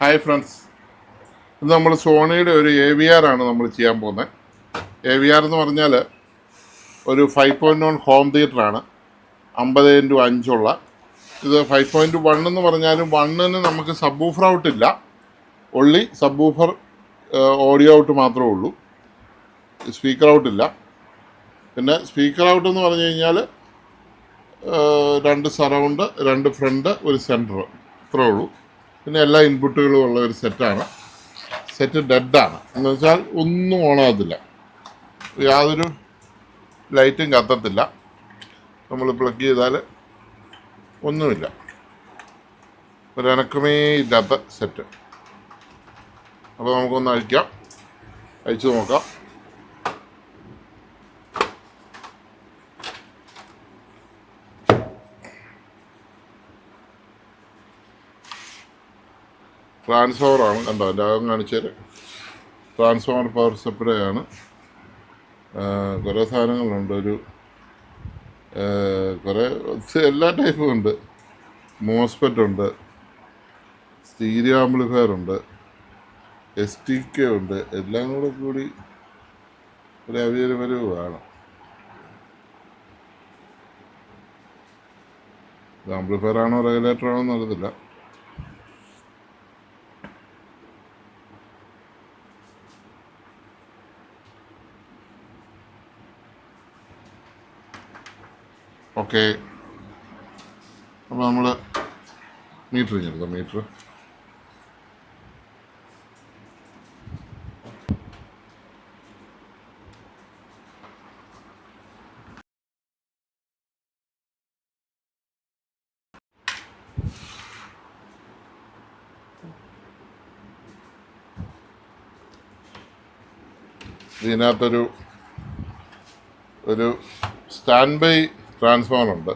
Hi friends ഇത് നമ്മൾ സോണിയുടെ ഒരു എ വി ആർ ആണ് നമ്മൾ ചെയ്യാൻ പോകുന്നത് എ വി ആർ എന്ന് പറഞ്ഞാൽ ഒരു ഫൈവ് പോയിന്റ് വൺ ഹോം തിയേറ്ററാണ് അമ്പത് ഇന്റു അഞ്ചുള്ള ഇത് ഫൈവ് പോയിന്റ് വൺ എന്ന് പറഞ്ഞാലും വണ്ണിന് നമുക്ക് സബ് ഊഫർ ഔട്ടില്ല only subwoofer audio out മാത്രമേ ഉള്ളൂ. സ്പീക്കർ ഔട്ടില്ല പിന്നെ സ്പീക്കർ ഔട്ട് എന്ന് പറഞ്ഞു കഴിഞ്ഞാൽ രണ്ട് സറൗണ്ട് രണ്ട് ഫ്രണ്ട് ഒരു സെന്റർ ഇത്രേ ഉള്ളൂ. പിന്നെ എല്ലാ ഇൻപുട്ടുകളും ഉള്ള ഒരു സെറ്റാണ് സെറ്റ് ഡെഡാണ് എന്ന് വെച്ചാൽ ഒന്നും ഓണാകത്തില്ല. യാതൊരു ലൈറ്റും കത്തത്തില്ല. നമ്മൾ പ്ലഗ് ചെയ്താൽ ഒന്നുമില്ല. ഒരനക്കമേ ഇല്ലാത്ത സെറ്റ് അപ്പോൾ നമുക്കൊന്ന് അഴിക്കാം. അഴിച്ചു നോക്കാം. ട്രാൻസ്ഫോമറാണ് കണ്ടോ? എന്റെ അകം കാണിച്ചത് ട്രാൻസ്ഫോമർ പവർ സപ്ലൈ ആണ്. കുറേ സാധനങ്ങളുണ്ട്. ഒരു കുറേ എല്ലാ ടൈപ്പും ഉണ്ട്. മോസ്പെറ്റ് ഉണ്ട്. സ്റ്റീരിയോ ആംപ്ലിഫയർ ഉണ്ട്. എസ് ടി കെ ഉണ്ട്. എല്ലാം കൂടെ കൂടി ഒരു അവിയൊരു വരവ് വേണം. ആംപ്ലിഫയർ ആണോ റെഗുലേറ്റർ ആണോ എന്നറിയത്തില്ല ഓക്കെ അപ്പോൾ നമ്മൾ മീറ്റർ കഴിഞ്ഞെടുക്കാം മീറ്റർ ഇതിനകത്തൊരു ഒരു സ്റ്റാൻഡ് ബൈ ട്രാൻസ്ഫോമർ ഉണ്ട്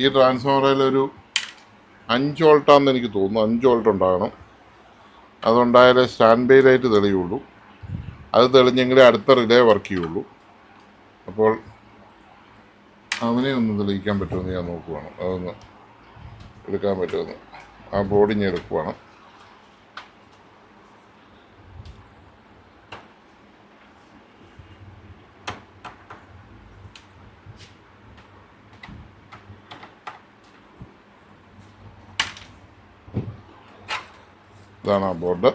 ഈ ട്രാൻസ്ഫോമറിൽ ഒരു അഞ്ച് വോൾട്ടാന്ന് എനിക്ക് തോന്നുന്നു. അഞ്ച് വോൾട്ട് ഉണ്ടാകണം. അതുണ്ടായാലേ സ്റ്റാൻഡ് ബൈ ലൈറ്റ് തെളിയുള്ളൂ. അത് തെളിഞ്ഞെങ്കിലേ അടുത്ത റിലേ വർക്ക് ചെയ്യുള്ളൂ. അപ്പോൾ അവനെ ഒന്ന് തെളിയിക്കാൻ പറ്റുമെന്ന് ഞാൻ നോക്കുവാണ്. അതൊന്ന് എടുക്കാൻ പറ്റുമെന്ന് ആ ബോർഡ് ഞാൻ എടുക്കുവാണ്. ഇതാണ് ആ ബോർഡ്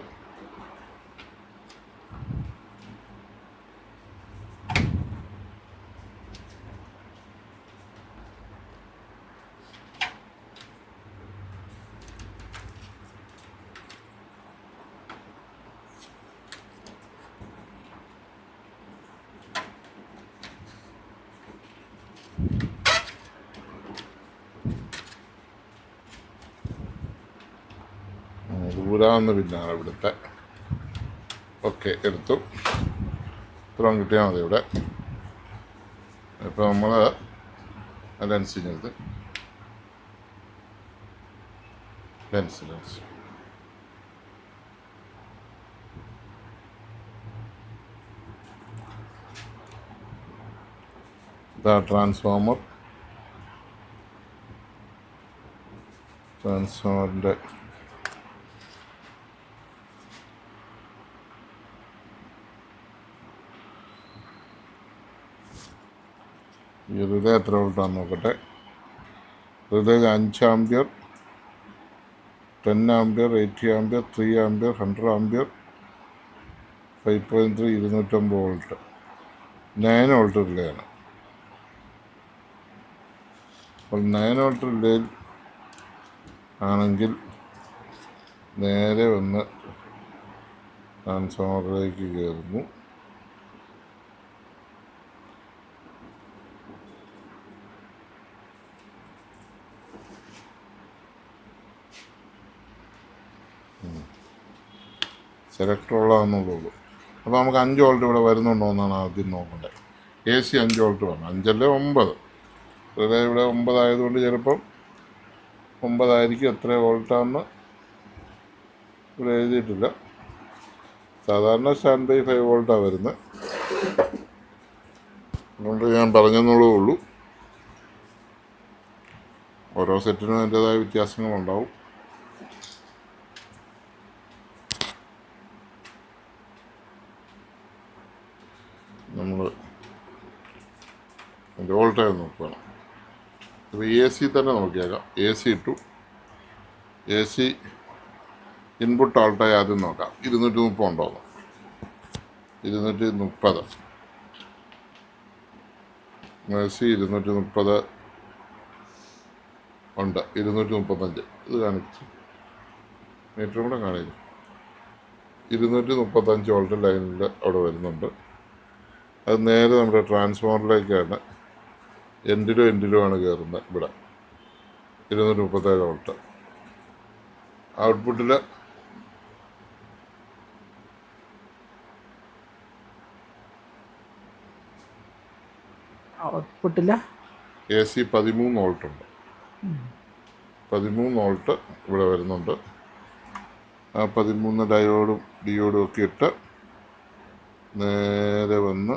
ദൂരാന്ന് പിന്നാണ് ഇവിടുത്തെ. ഓക്കെ എടുത്തു. ഇത്രയും കിട്ടിയാൽ മതി ഇവിടെ. ഇപ്പം നമ്മൾ ലെൻസിനത് ലെൻസ് ലെൻസ്. ഇതാ ട്രാൻസ്ഫോമർ. ട്രാൻസ്ഫോമറിന്റെ ഈ ഹൃദയം എത്ര വോൾട്ടാന്ന് നോക്കട്ടെ? ഹൃദയം അഞ്ച് ampere ten ampere eighty ampere three ampere hundred ampere five point three ഇരുന്നൂറ്റമ്പത് വോൾട്ട്. നയൻ വോൾട്ട് റിലേയാണ് അപ്പോൾ നയൻ വോൾട്ട് റിലേയിൽ ആണെങ്കിൽ നേരെ വന്ന് ട്രാൻസ്ഫോമറിലേക്ക് കയറുന്നു. സെലക്ടർ ഉള്ളതെന്നുള്ളൂ അപ്പോൾ നമുക്ക് അഞ്ച് വോൾട്ട് ഇവിടെ വരുന്നുണ്ടോ എന്നാണ് ആദ്യം നോക്കേണ്ടത് എ സി അഞ്ച് വോൾട്ട് വേണം. അഞ്ചല്ലേ ഒമ്പത്. റിലേ ഇവിടെ ഒമ്പതായതുകൊണ്ട് ചിലപ്പം ഒമ്പതായിരിക്കും എത്ര വോൾട്ടാണെന്ന് ഇവിടെ എഴുതിയിട്ടില്ല. സാധാരണ സ്റ്റാൻഡ് ബൈ ഫൈവ് വോൾട്ടാണ് വരുന്നത്. അതുകൊണ്ട് ഞാൻ പറഞ്ഞെന്നുള്ളൂ ഓരോ സെറ്റിനും അതിന്റെതായ വ്യത്യാസങ്ങളുണ്ടാവും. അതിന്റെ വോൾട്ടേജ് നോക്കുകയാണ് അപ്പോൾ എ സി തന്നെ നോക്കിയേക്കാം. എ സി ഇട്ടു. എ സി ഇൻപുട്ട് വോൾട്ടേജ് ആദ്യം നോക്കാം. ഇരുന്നൂറ്റി മുപ്പത് ഉണ്ടോ. ഇരുന്നൂറ്റി മുപ്പത് എ സി ഇരുന്നൂറ്റി മുപ്പത് ഉണ്ട്. ഇരുന്നൂറ്റി മുപ്പത്തഞ്ച് ഇത് കാണിച്ചു. മീറ്ററും കൂടെ കാണിച്ചു ഇരുന്നൂറ്റി മുപ്പത്തഞ്ച് വോൾട്ട് ലൈനിൽ അവിടെ വരുന്നുണ്ട്. അത് നേരെ നമ്മുടെ ട്രാൻസ്ഫോമറിലേക്കാണ്. എൻഡിലും ആണ് കയറുന്നത് ഇവിടെ. ഇരുന്നൂറ്റി മുപ്പത്തേഴ് വോൾട്ട്. ഔട്ട്പുട്ടിൽ ഔട്ട്പുട്ടിൽ എ സി പതിമൂന്ന് വോൾട്ടുണ്ട്. പതിമൂന്ന് വോൾട്ട് ഇവിടെ വരുന്നുണ്ട്. ആ പതിമൂന്ന് ഡയോഡും ഡിയോഡും ഒക്കെ ഇട്ട് നേരെ വന്ന്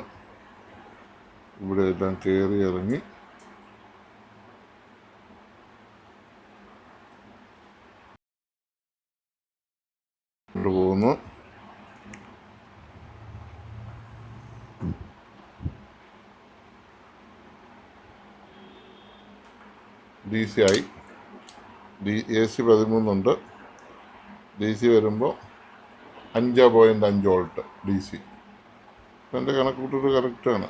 ഇവിടെ എല്ലാം കയറി ഇറങ്ങി കൊണ്ട് പോകുന്നു ഡി സി ആയി. ഡി എ സി പതിമൂന്നുണ്ട്. ഡി സി വരുമ്പോൾ അഞ്ച് പോയിന്റ് അഞ്ച് വോൾട്ട് ഡി സി എന്റെ കണക്ക് കൂട്ടിട്ട് കറക്റ്റാണ്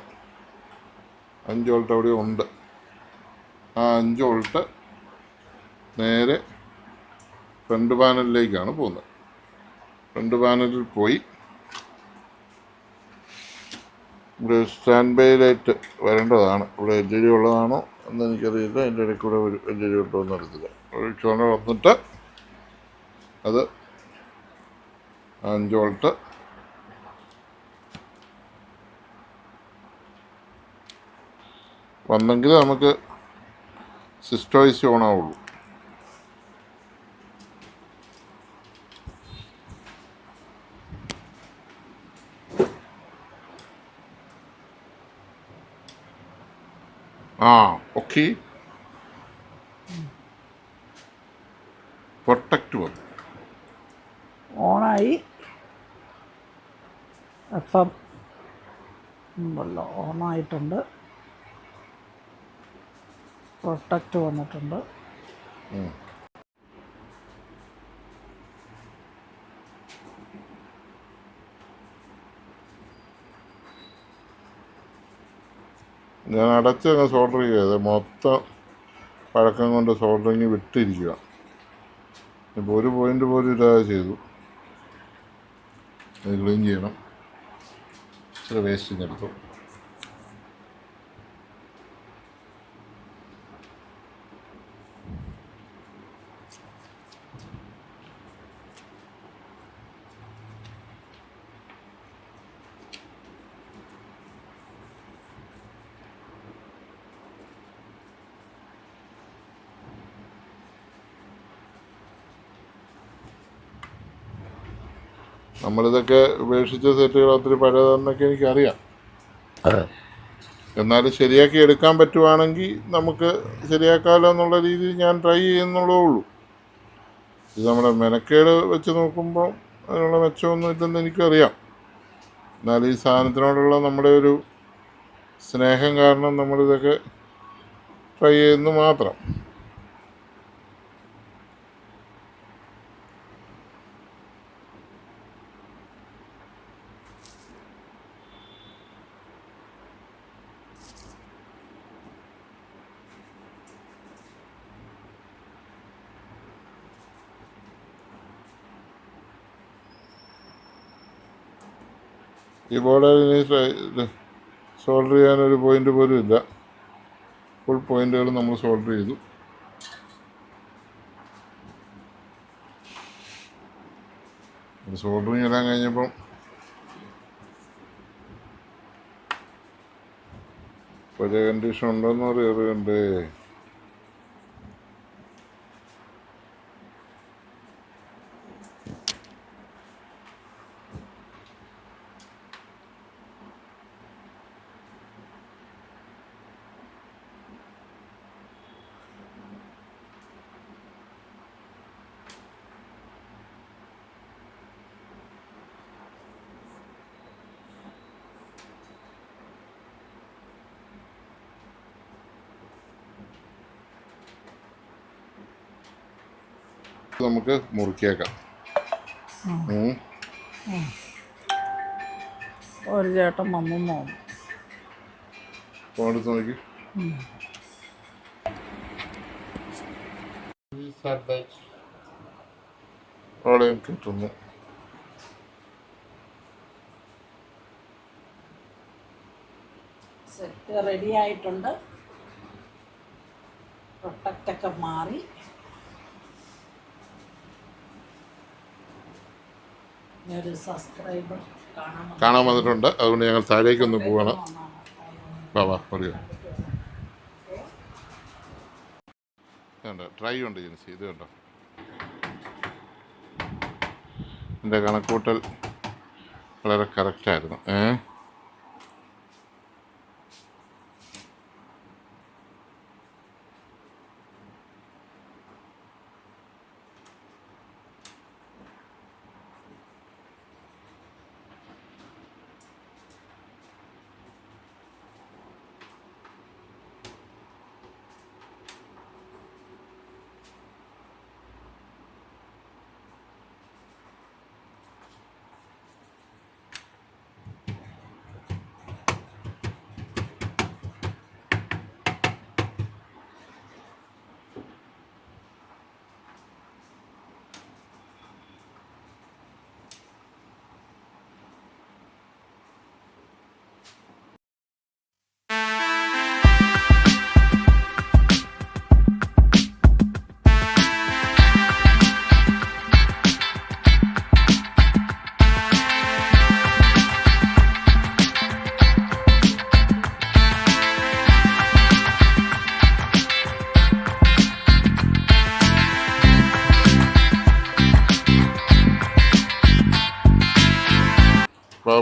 അഞ്ച് വോൾട്ട് അവിടെ ഉണ്ട്. ആ അഞ്ച് വോൾട്ട് നേരെ ഫ്രണ്ട് പാനലിലേക്കാണ് പോകുന്നത്. ഫ്രണ്ട് പാനലിൽ പോയി ഇവിടെ സ്റ്റാൻഡ് ബൈ ലൈറ്റ് വരേണ്ടതാണ്. ഇവിടെ എൽ ഇ ഡി ഉള്ളതാണോ? എന്ന് എനിക്കറിയില്ല എന്റെ ഇടയ്ക്ക് കൂടെ ഒരു ഡി ഉണ്ടോ അറിയത്തില്ല ഒരു ചുവന്ന വന്നിട്ട് അത് അഞ്ച് വോൾട്ട്. വന്നെങ്കിൽ നമുക്ക് സിസ്റ്റോയിസ് ആവുള്ളൂ ആ. ഓക്കെ പ്രൊട്ടക്റ്റ് വന്നു ഓണായി എഫ് എം ഉണ്ടല്ലോ ഓണായിട്ടുണ്ട് പ്രൊട്ടക്റ്റ് വന്നിട്ടുണ്ട്. ഞാൻ അടച്ച് അങ്ങ് സോൾഡർ ചെയ്തത് മൊത്തം പഴക്കം കൊണ്ട് സോൾഡറിങ് വിട്ടിരിക്കുക. ഇപ്പോൾ ഒരു പോയിന്റ് പോലും ഇല്ലാതെ ചെയ്തു. അത് ക്ലീൻ ചെയ്യണം. ഇച്ചിരി വേസ്റ്റിങ് എടുത്തു. നമ്മളിതൊക്കെ ഉപേക്ഷിച്ച സെറ്റുകൾ ഒത്തിരി പഴയതെന്നൊക്കെ എനിക്കറിയാം. എന്നാലും ശരിയാക്കി എടുക്കാൻ പറ്റുവാണെങ്കിൽ നമുക്ക് ശരിയാക്കാമല്ലോ എന്നുള്ള രീതിയിൽ ഞാൻ ട്രൈ ചെയ്യുന്നുള്ളേ. ഉള്ളൂ ഇത് നമ്മുടെ മെനക്കേട് വെച്ച് നോക്കുമ്പോൾ അതിനുള്ള മെച്ചമൊന്നും ഇല്ലെന്ന് എനിക്കറിയാം. എന്നാലും ഈ സാധനത്തിനോടുള്ള നമ്മുടെ ഒരു സ്നേഹം കാരണം നമ്മളിതൊക്കെ ട്രൈ ചെയ്യുന്നു മാത്രം. ഈ ബോർഡിൽ ഇനി സോൾഡർ ചെയ്യാനൊരു പോയിന്റ് പോലും ഇല്ല. ഫുൾ പോയിന്റുകൾ നമ്മൾ സോൾഡർ ചെയ്തു. സോൾഡറിങ് എല്ലാം കഴിഞ്ഞപ്പം പഴയ കണ്ടീഷൻ ഉണ്ടോ എന്ന് അറിയണ്ടേ? നമുക്ക് മുറുക്കിയേക്കാം. ഒരു ചേട്ടൻ വന്നു തോന്നുന്നു. നോക്കി. അവിടെയും കിട്ടുന്നു. സെറ്റ് റെഡി ആയിട്ടുണ്ട്. പ്രൊട്ടക്റ്റൊക്കെ മാറി ഇനി ഒരു സബ്സ്ക്രൈബർ കാണാൻ വന്നിട്ടുണ്ട്. അതുകൊണ്ട് ഞങ്ങൾ താഴേക്ക് ഒന്ന് പോവാണ് വാ വാ പറയൂ ട്രൈ ഉണ്ട് ജിൻസി. ഇത് കണ്ടോ? എന്റെ കണക്കൂട്ടൽ വളരെ കറക്റ്റായിരുന്നു ഏ?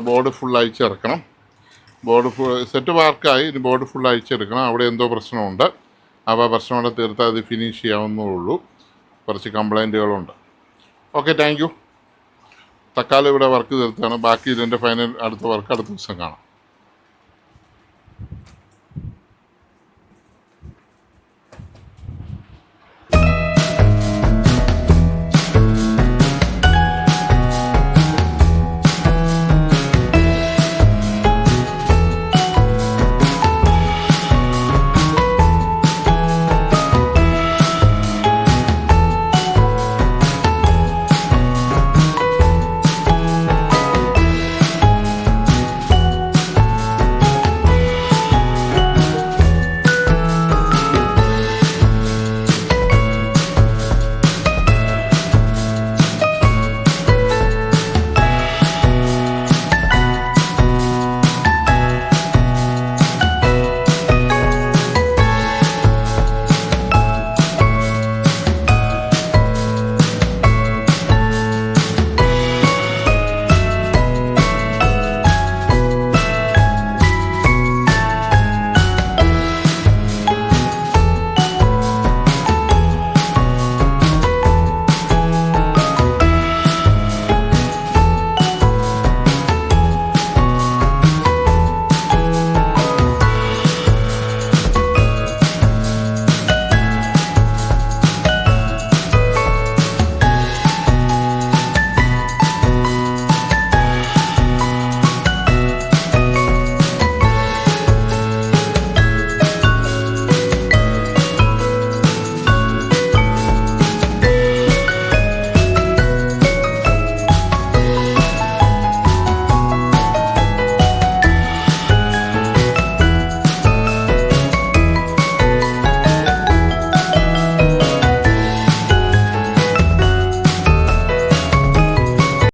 ബോർഡ് ഫുൾ അയച്ചിറക്കണം ബോർഡ് ഫുൾ സെറ്റ് വാർക്കായി ഇനി ബോർഡ് ഫുൾ അയച്ചെടുക്കണം അവിടെ എന്തോ പ്രശ്നമുണ്ട്. അപ്പോൾ ആ പ്രശ്നം കൂടെ തീർത്താൽ അത് ഫിനിഷ് ചെയ്യാവുന്നേ ഉള്ളൂ കുറച്ച് കംപ്ലൈന്റുകളുണ്ട് ഓക്കെ താങ്ക് യു തക്കാലം ഇവിടെ വർക്ക് തീർത്താണ്. ബാക്കി ഇതിന്റെ ഫൈനൽ അടുത്ത വർക്ക് അടുത്ത ദിവസം കാണാം.